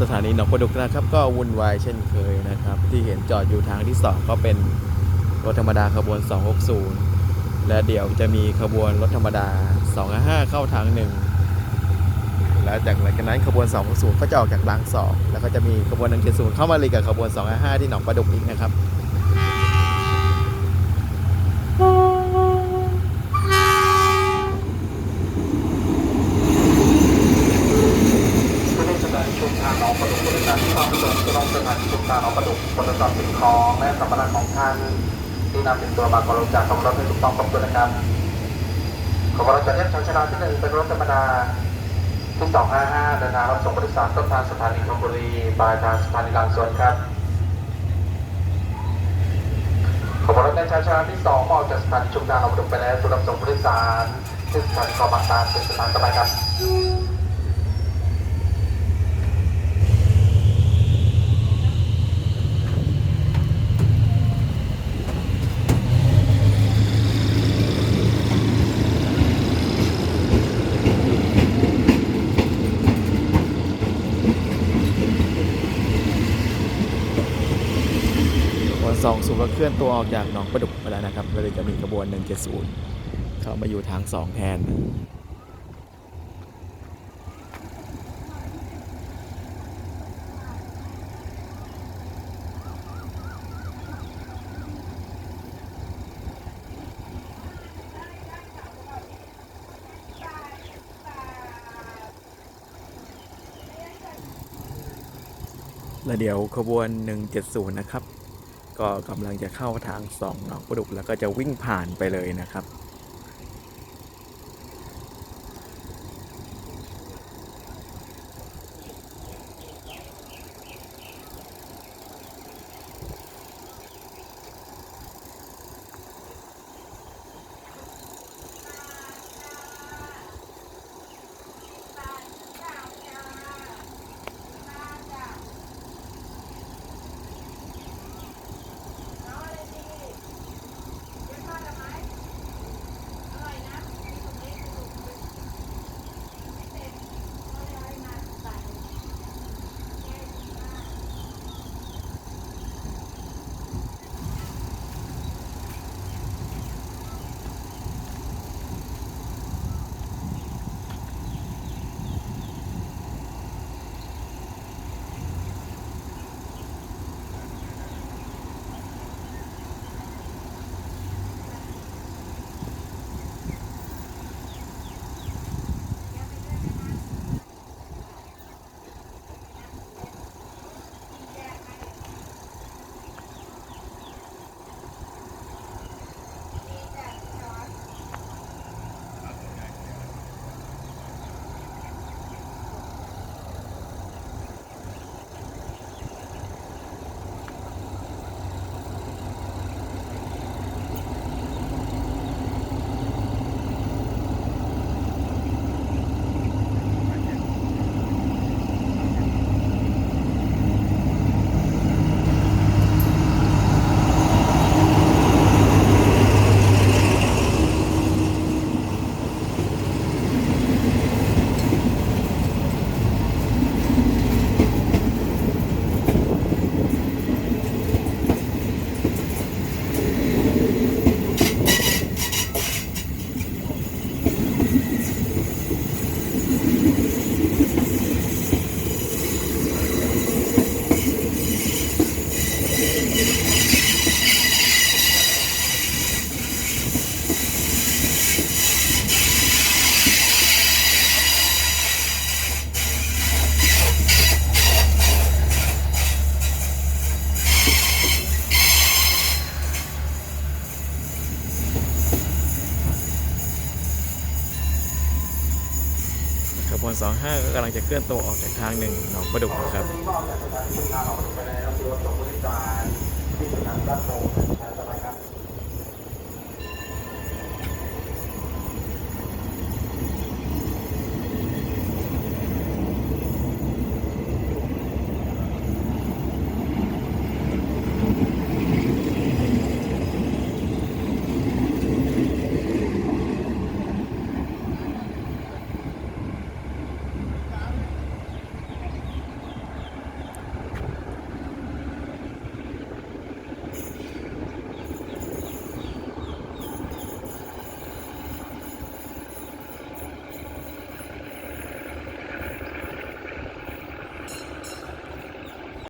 สถานีหนองประดุกนะครับ ก็วุ่นวายเช่นเคยนะครับ ที่เห็นจอดอยู่ทางที่ 2 ก็เป็นรถธรรมดาขบวน 260 และเดี๋ยวจะมีขบวนรถธรรมดา 255 เข้าทางหนึ่งแล้วจากนั้นขบวน 260 ก็จะออกจากรางสองแล้วก็จะมีขบวน170เข้ามาเลยกับขบวน 255 ที่หนองประดุกอีกนะครับ ผู้ที่สถานี ชุมทางหนองประดุกบริษัทที่ความประสงค์จะลงสถานีชุมทางหนองประดุกตรวจสอบสิ่งของและสัมภาระของท่านที่นำติดตัวมาขอลงจากขบวนรถให้ถูกต้องครบถ้วนนะครับขบวนรถจะเรียกชานชาลาที่หนึ่งเป็นรถธรรมดาที่สองห้าห้าเดินทางรับส่งผู้โดยสารต้นทางสถานีธนบุรีปลายทางสถานีลางสวนครับขบวนรถในชานชาลาที่สองออกจากสถานีชุมทางหนองประดุกไปแล้วรับส่งผู้โดยสารที่สถานีคลองบางตาเป็นสถานต่อไปครับ 20ก็เคลื่อนตัวออกจากหนองประดุกไปแล้วนะครับก็เลยจะมีขบวน 170 เข้ามาอยู่ทาง 2 แทนและเดี๋ยวขบวน 170 นะครับ ก็กำลังจะเข้าทางสองหนองประดุกแล้วก็จะวิ่งผ่านไปเลยนะครับ พล25ก็กำลังจะเคลื่อนตัวออกจากทางหนึ่งหนองประดุกนะครับ